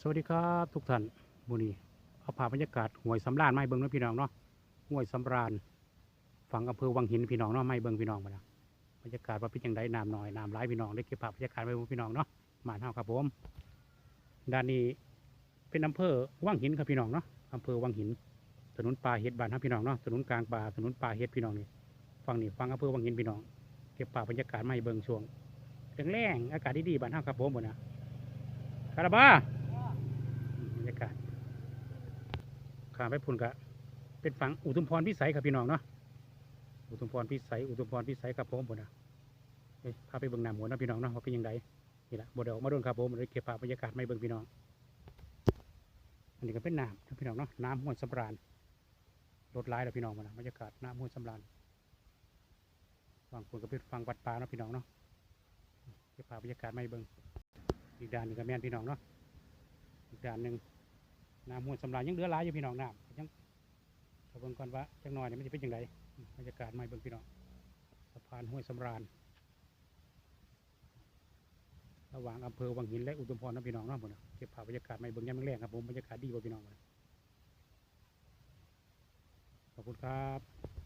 สวัสดีครับทุกท่านมูนีเอาภาพบรรยากาศห้วยสำราญมาให้เบิ่งนะพี่น้องเนาะห้วยสำราญฝั่งอำเภอวังหินพี่น้องเนาะไม่เบิ่งพี่น้องมาแล้วบรรยากาศว่าเป็นจังไดน้ำน้อยน้ำร้ายพี่น้องได้เก็บภาพบรรยากาศไว้ให้พี่น้องเนาะมาเท่าครับผมด้านนี้เป็นอำเภอวังหินครับพี่น้องเนาะอำเภอวังหิน ถนนป่าเฮ็ดบ้านครับพี่น้องเนาะถนนกลางป่าถนนป่าเฮ็ดพี่น้องนี่ฝั่งนี้ฝั่งอำเภอวังหินพี่น้องเก็บภาพบรรยากาศไมาให้เบิ่งช่วงแรงๆอากาศดีๆบ้านเฮาครับผมหมดนะคาราบา บรรยากาศ ข้ามไปพุ่นกะเป็นฝั่งอุทุมพรพิสัยครับพี่น้องเนาะอุทุมพรพิสัยอุทุมพรพิสัยครับผมพุ่นนะพาไปเบิ่งหน้ำหมดนะพี่น้องเนาะว่าเป็นยังไงนี่แหละบไดออกมาโดนครับผมเลยเก็บภาพบรรยากาศไม่เบิ่งพี่น้อง อันนี้ก็เป็นน้ำพี่น้องเนาะน้ำห้วยสำราญรถไล่แล้วพี่น้องมานะบรรยากาศน้ำห้วยสำราญฝั่งพุ่นก็เป็นฝั่งวัดป่าเนาะพี่น้องเนาะเก็บภาพบรรยากาศไม่เบิ่งอีกด้านหนึงก็แม่นพี่น้องเนาะอีกด้านหนึ่ง น้ำห้วยสำราญยังเหลือหลายอยู่พี่น้องน้ำยังเราเบิ่งก่อนว่าจังหน่อยเนี่ยมันจะเป็นยังไงบรรยากาศใหม่เบิ่งพี่น้องสะพานห้วยสำราญระหว่างอำเภอวังหินและอุดมพรนะพี่น้องนาะผมเก็บภาพบรรยากาศใหม่เบิ่งยามแรงครับผมบรรยากาศดีกว่าพี่น้องเลยขอบคุณครับ